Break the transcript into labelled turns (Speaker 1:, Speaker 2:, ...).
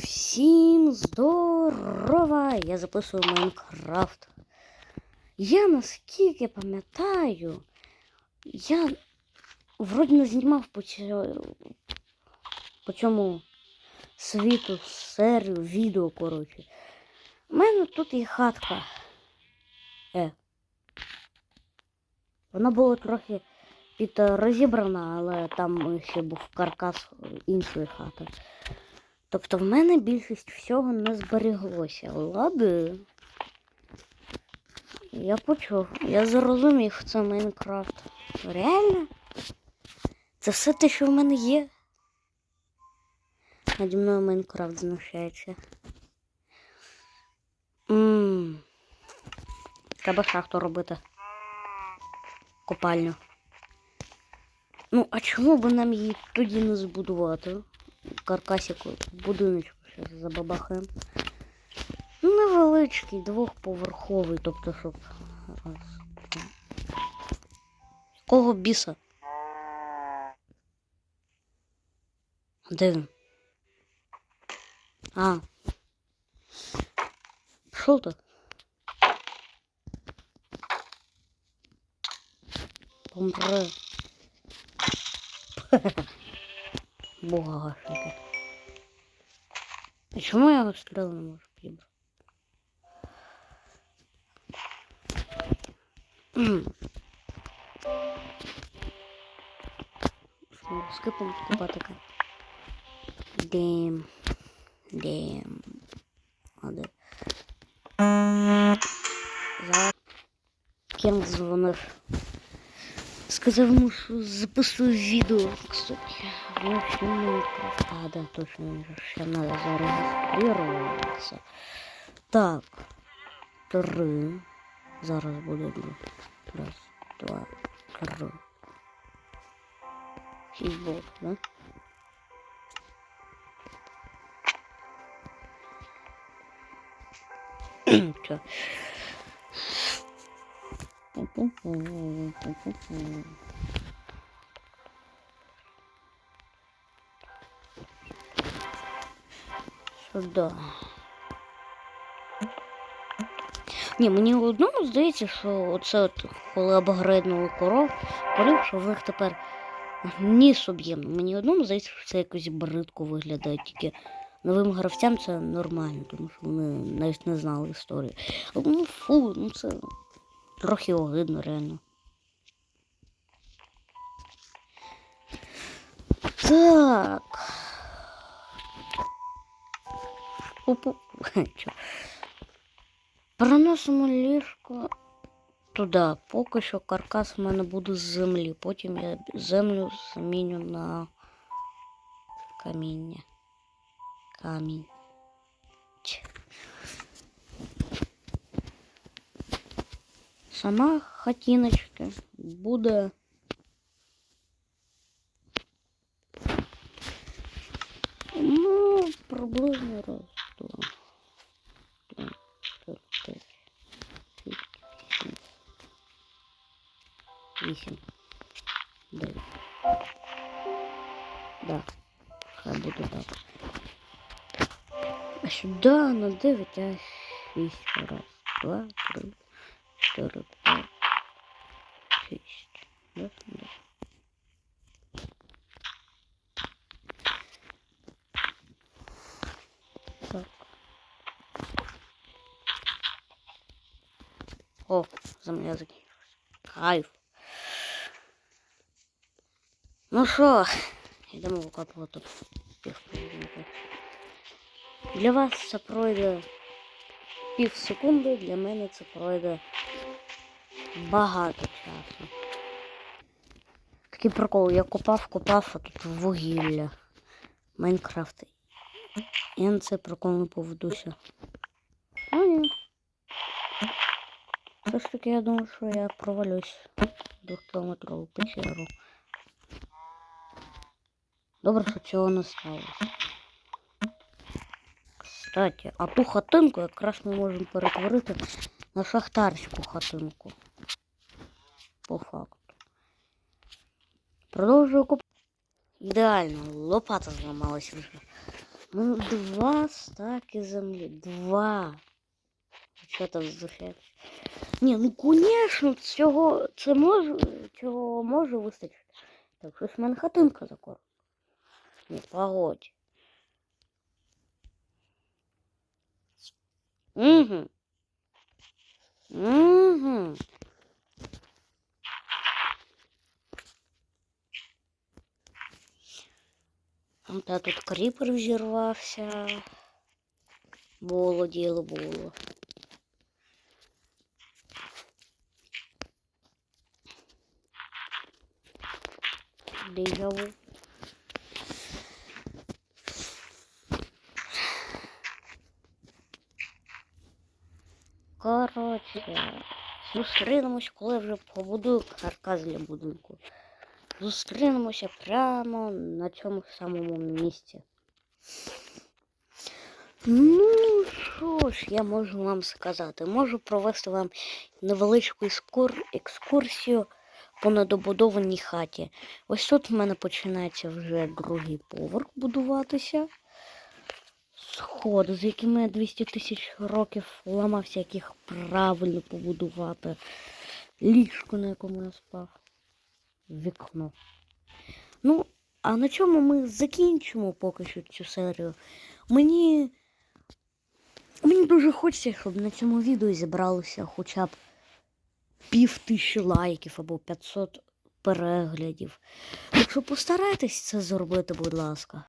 Speaker 1: всім здорова! Я записую Майнкрафт. Я наскільки пам'ятаю, я вроді не знімав по, по цьому світу серію відео, коротше. У мене тут є хатка. Е. Вона була трохи під розібрана, але там ще був каркас іншої хати. Тобто в мене більшість всього не зберіглося. Лади. Я почув, я зрозумів, це Майнкрафт. Реально? Це все те, що в мене є. Наді мною Майнкрафт знущається. Ммм. Треба шахту робити. Копальню. Ну, а чому б нам її тоді не збудувати? Каркасіку, будиночку ще забабахаємо. Ну, невеличкий, двохповерховий, тобто, щоб. Кого біса? Де він? А. Що ти? Помре. Богашники. А чому я його стріли не можу підібрати? Скипом скупатика. Дем. Дем. Де? За ким дзвонив? Сказав йому, що записую відео. Кстати, ну, що Майнкрафт. А, да, точно, він же ще надо зареєструватися. Так. Три. Зараз буде два. Раз, два, три. Шість блоків, да? Чо? Пу-пу-пу, Ні, мені одному здається, що оце от, коли обгреднули коров, корів, що в них тепер ніс об'ємно. Мені одному здається, що це якось бридко виглядає. Тільки новим гравцям це нормально, тому що вони навіть не знали історії. Ну фу, ну це трохи огидно, реально. Так. Пу-пу. Переносимо ліжко туди. Поки що каркас в мене буде з землі. Потім я землю заміню на каміння. Камінь. Сама хатіночка буде. Ну, приблизно раз, два, три, чотири, п'ять, шість, сім, вісім, дев'ять. Да, хай буде так. А сюди на дев'ять, а шість. Раз, два, три, чотири, п'ять, шість. Да, да. Так. О, земля закінчилась. Кайф. Ну що, йдемо викопувати півколінки. Для вас це пройде пів секунди, для мене це пройде багато часу. Такий прикол, я копав, копав, а тут вугілля. Майнкрафт. Я на це прикол не поведуся. А ні. Все ж таки я думаю, що я провалюсь двохкілометрову печеру. Добре, що цього не сталося. Кстати, а ту хатинку якраз ми можемо перетворити на шахтарську хатинку. По факту. Продовжую куп. Ідеально, лопата зламалась вже. Ну, два стаки землі. Два. Що там здухаєш? Ні, ну конечно, цього це може, цього може вистачити. Так, щось в мене хатинка закор. Ні, погодь. Угу. Угу. Та тут кріпер взірвався. Було діло було. Дежаву. Коротше, зустрінемось, коли вже побудую каркас для будинку. Зустрінемося прямо на цьому самому місці. Ну, що ж, я можу вам сказати. Можу провести вам невеличку екскурсію по недобудованій хаті. Ось тут в мене починається вже другий поверх будуватися. Сход, з якими я 200 тисяч років ламався, як їх правильно побудувати. Ліжко, на якому я спав. Вікно. Ну, а на чому ми закінчимо поки що цю серію? Мені. Мені дуже хочеться, щоб на цьому відео зібралося хоча б пів тисячі лайків або 500 переглядів. Так що постарайтесь це зробити, будь ласка.